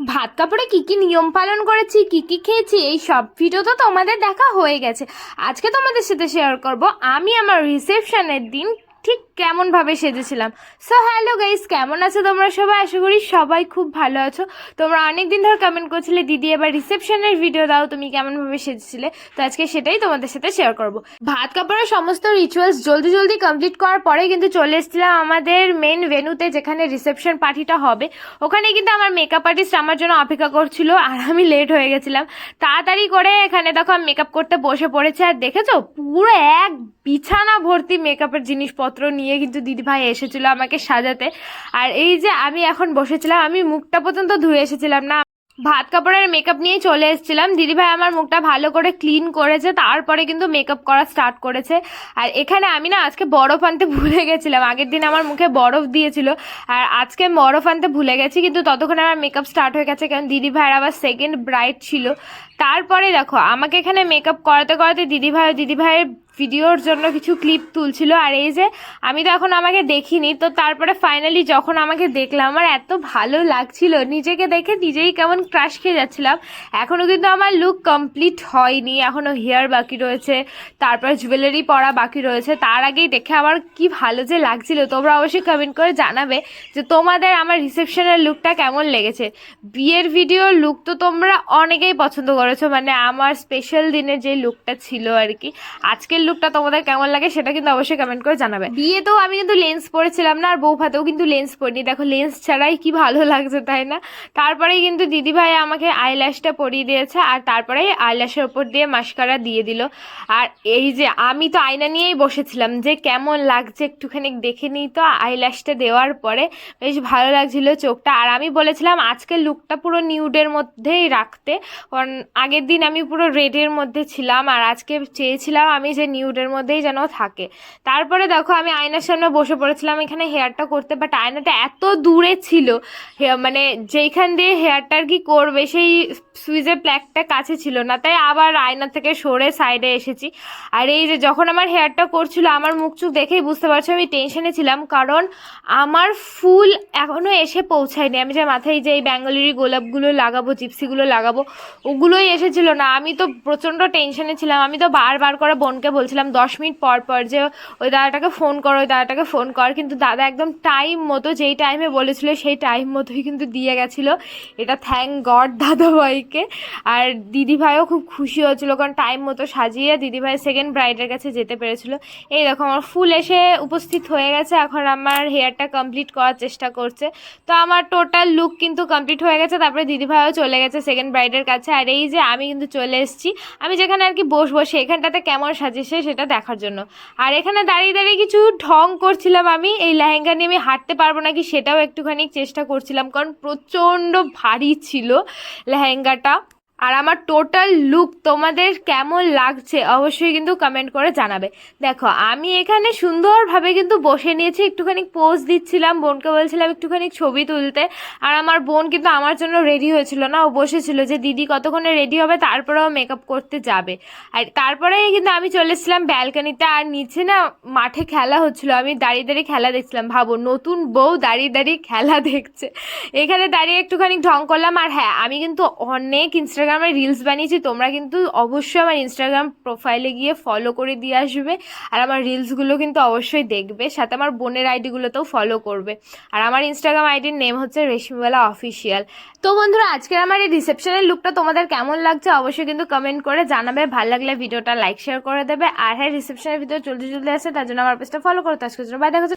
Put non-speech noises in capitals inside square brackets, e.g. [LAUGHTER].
ভাত কাপড়ে কী কী নিয়ম পালন করেছি, কী কী খেয়েছি, এই সব ভিডিও তো তোমাদের দেখা হয়ে গেছে। আজকে তোমাদের সাথে শেয়ার করব, আমি আমার রিসেপশনের দিন ঠিক কেমনভাবে সেজেছিলাম। সো হ্যালো গাইস কেমন আছো তোমরা সবাই? আশা করি সবাই খুব ভালো আছো। তোমরা অনেক দিন ধরে কমেন্ট করছিলে, দিদি, এবার রিসেপশনের ভিডিও দাও, তুমি কেমনভাবে সেজেছিলে? তো আজকে সেটাই তোমাদের সাথে শেয়ার করব। ভাত কাপড়ের সমস্ত রিচুয়ালস জলদি জলদি কমপ্লিট করার পরে কিন্তু চলে এসেছিলাম আমাদের মেন ভেনুতে যেখানে রিসেপশন পার্টিটা হবে। ওখানে কিন্তু আমার মেকআপ আর্টিস্ট আমার জন্য অপেক্ষা করছিল, আর আমি লেট হয়ে গেছিলাম। তাড়াতাড়ি করে এখানে দেখো, আমি মেকআপ করতে বসে পড়েছে। আর দেখেছ? পুরো এক বিছানা ভর্তি মেকআপের জিনিসপত্র। নিয়ে কিন্তু দিদিভাই এসেছিল আমাকে সাজাতে। আর এই যে আমি এখন বসেছিলাম, আমি মুখটা পর্যন্ত ধুয়ে এসেছিলাম না। ভাত কাপড়ের মেকআপ নিয়ে চলে এসেছিলাম। দিদিভাই আমার মুখটা ভালো করে ক্লিন করেছে, তারপরে কিন্তু মেকআপ করা স্টার্ট করেছে। আর এখানে আমি না আজকে বরফ আনতে [LAUGHS] ভুলে গেছিলাম। আগের দিন আমার মুখে বরফ দিয়েছিল। আর আজকে বরফ আনতে ভুলে গেছি, কিন্তু ততক্ষণে আমার মেকআপ স্টার্ট হয়ে গেছে, কারণ দিদিভাইয়ের আবার সেকেন্ড ব্রাইট ছিল। তারপরে দেখো, আমাকে এখানে মেকআপ করাতে করাতে দিদিভাই, দিদিভাইয়ের ভিডিওর জন্য কিছু ক্লিপ তুলছিল। আর এই যে, আমি তো এখন আমাকে দেখিনি, তো তারপরে ফাইনালি যখন আমাকে দেখলাম, আমার এত ভালো লাগছিল। নিজেকে দেখে নিজেই কেমন ক্রাশ খেয়ে যাচ্ছিলাম। এখনও কিন্তু আমার লুক কমপ্লিট হয়নি। এখনও হেয়ার বাকি রয়েছে, তারপর জুয়েলারি পরা বাকি রয়েছে। তার আগেই দেখে আমার কি ভালো যে লাগছিল। তোমরা অবশ্যই কমেন্ট করে জানাবে যে তোমাদের আমার রিসেপশনের লুকটা কেমন লেগেছে। বিয়ের ভিডিওর লুক তো তোমরা অনেকেই পছন্দ করেছ। মানে আমার স্পেশাল দিনের যে লুকটা ছিল আর কি, আজকের লুকটা তোমাদের কেমন লাগে সেটা কিন্তু অবশ্যই কমেন্ট করে জানাবে। বিয়েতেও আমি কিন্তু লেন্স পরেছিলাম না, আর বউ ভাতেও কিন্তু লেন্স পরিনি। দেখো লেন্স ছাড়াই কি ভালো লাগছে, তাই না? তারপরেই কিন্তু দিদিভাই আমাকে আইল্যাশটা পরিয়ে দিয়েছে, আর তারপরেই আইল্যাশের ওপর দিয়ে মাস্কারা দিয়ে দিল। আর এই যে আমি তো আয়না নিয়েই বসেছিলাম, যে কেমন লাগছে একটুখানি দেখে নিই তো আইল্যাশটা দেওয়ার পরে। বেশ ভালো লাগছিল চোখটা। আর আমি বলেছিলাম, আজকে লুকটা পুরো নিউডের মধ্যেই রাখতে। কারণ আগের দিন আমি পুরো রেডের মধ্যে ছিলাম, আর আজকে চেয়েছিলাম আমি যে নিউডের মধ্যেই যেন থাকে। তারপরে দেখো আমি আয়নার সামনে বসে পড়েছিলাম, এখানে হেয়ারটা করতে বাট আয়নাটা এত দূরে ছিল মানে যেইখান দিয়ে হেয়ারটা আর কি করবে, সেই সুইচের প্ল্যাকটা কাছে ছিল না, তাই আবার আয়না থেকে সরে সাইডে এসেছি। আর এই যে যখন আমার হেয়ারটা করছিল, আমার মুখ চুখ দেখেই বুঝতে পারছ, আমি টেনশনে ছিলাম, কারণ আমার ফুল এখনও এসে পৌঁছায়নি। আমি যে মাথায় যে এই বেঙ্গলির গোলাপগুলো লাগাবো জিপসিগুলো লাগাবো, ওগুলোই এসেছিল না। আমি তো প্রচণ্ড টেনশনে ছিলাম, আমি তো বারবার করে বোনকে বলছিলাম দশ মিনিট পর পর যে ওই দাদাটাকে ফোন কর, ওই দাদাটাকে ফোন কর, কিন্তু দাদা একদম টাইম মতো যেই টাইমে বলেছিল সেই টাইম মতোই কিন্তু দিয়ে গেছিল। এটা থ্যাংক গড দাদাভাইকে। আর দিদিভাইও খুব খুশি হয়েছিল কারণ টাইম মতো সাজিয়ে দিদিভাই সেকেন্ড ব্রাইডের কাছে যেতে পেরেছিল। এই দেখো, আমার ফুল এসে উপস্থিত হয়ে গেছে। এখন আমার হেয়ারটা কমপ্লিট করার চেষ্টা করছে। তো আমার টোটাল লুক কিন্তু কমপ্লিট হয়ে গেছে। তারপরে দিদিভাইও চলে গেছে সেকেন্ড ব্রাইডের কাছে। আর এই যে আমি কিন্তু চলে এসেছি। আমি যেখানে আর কি বসবো, সেখানটাতে কেমন সাজিয়েছে সেটা দেখার জন্য। আর এখানে দাঁড়িয়ে দাঁড়িয়ে কিছু ঢং করছিলাম আমি। এই লেহেঙ্গা নিয়ে আমি হাঁটতে পারব নাকি সেটাও একটুখানি চেষ্টা করছিলাম, কারণ প্রচণ্ড ভারী ছিল লেহেঙ্গাটা। আর আমার টোটাল লুক তোমাদের কেমন লাগছে অবশ্যই কিন্তু কমেন্ট করে জানাবে। দেখো, আমি এখানে সুন্দরভাবে কিন্তু বসে নিয়েছি, একটুখানি পোজ দিচ্ছিলাম, বোনকে বলছিলাম একটুখানি ছবি তুলতে। আর আমার বোন কিন্তু আমার জন্য রেডি হয়েছিল না, ও বসেছিল যে দিদি কতক্ষণে রেডি হবে, তারপরেও মেকআপ করতে যাবে। আর তারপরে কিন্তু আমি চলে এসেছিলাম ব্যালকানিতে আর নিচে না মাঠে খেলা হচ্ছিল, আমি দাঁড়িয়ে দাঁড়িয়ে খেলা দেখছিলাম। ভাবো, নতুন বউ দাঁড়িয়ে দাঁড়িয়ে খেলা দেখছে। এখানে দাঁড়িয়ে একটুখানি ঢং করলাম, আর হ্যাঁ আমি কিন্তু অনেক ইনস্টাগ্রামে রিলস বানিয়েছি, তোমরা কিন্তু অবশ্যই আমার ইনস্টাগ্রাম প্রোফাইলে গিয়ে ফলো করে দিয়ে আসবে। আর আমার রিলসগুলো কিন্তু অবশ্যই দেখবে। সাথে আমার বোনের আইডিগুলোতেও ফলো করবে। আর আমার ইনস্টাগ্রাম আইডির নেম হচ্ছে রেশমিওয়ালা অফিসিয়াল তো বন্ধুরা, আজকের আমার এই রিসেপশনের লুকটা তোমাদের কেমন লাগছে অবশ্যই কিন্তু কমেন্ট করে জানাবে। ভালো লাগলে ভিডিওটা লাইক শেয়ার করে দেবে। আর হ্যাঁ রিসেপশনের ভিডিও চলতে চলতে আসে তার জন্য আমার পেজটা ফলো করতে আজকের জন্য বাই দেখা